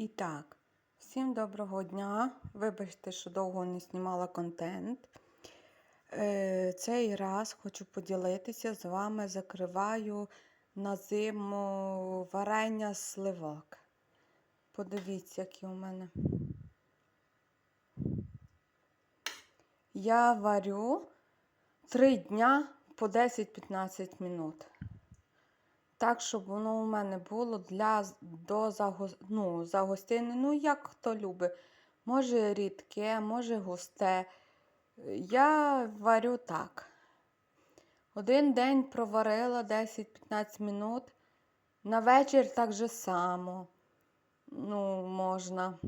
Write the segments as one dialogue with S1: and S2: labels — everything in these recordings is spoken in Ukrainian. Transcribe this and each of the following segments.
S1: І так, всім доброго дня. Вибачте, що довго не знімала контент. Е, Цей раз хочу поділитися з вами. Закриваю на зиму варення сливок. Подивіться, які у мене. Я варю 3 дня по 10-15 минут. Так, щоб воно у мене було для до заго, ну, загостини. Ну, як хто любить. Може рідке, може густе. Я варю так. Один день проварила 10-15 минут. На вечір так же само. Ну, можна.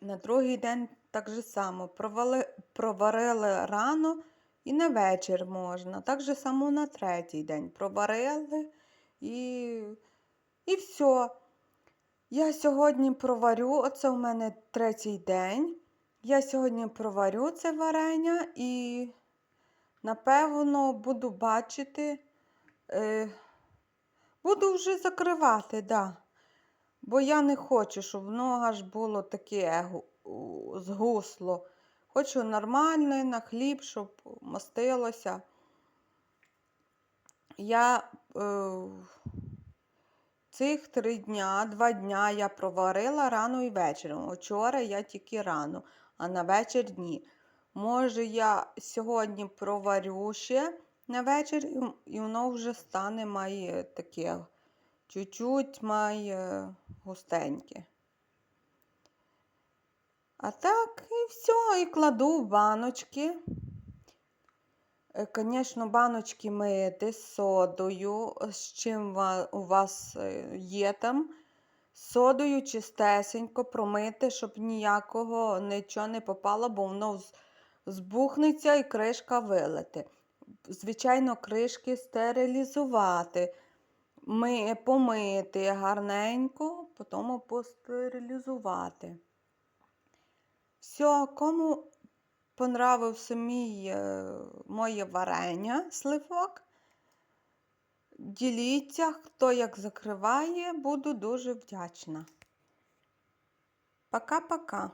S1: На другий день так же само. Провали, проварили рано і на вечір можна. Так же само на третій день. Проварили і, і все. Я сьогодні проварю, оце у мене третій день. Я сьогодні проварю це варення і, напевно, буду бачити, е, буду вже закривати, да. Бо я не хочу, щоб воно аж було таке згусло. Хочу нормальне на хліб, щоб мастилося. Я е, цих три дня, два дня я проварила рано і вечором. Вчора я тільки рано, а на вечір ні. Може, я сьогодні проварю ще на вечір, і воно вже стане має таке, чуть-чуть має густеньке. А так, і все, і кладу в баночки. Звісно, баночки мити з содою, з чим у вас е, є там. Содою чистесенько промити, щоб ніякого нічого не попало, бо воно збухнеться і кришка вилити. Звичайно, кришки стерилізувати, ми, помити гарненько, потім постерилізувати. Все, кому понравився мій, е, моє варення сливок. Діліться, хто як закриває, буду дуже вдячна. Пока-пока.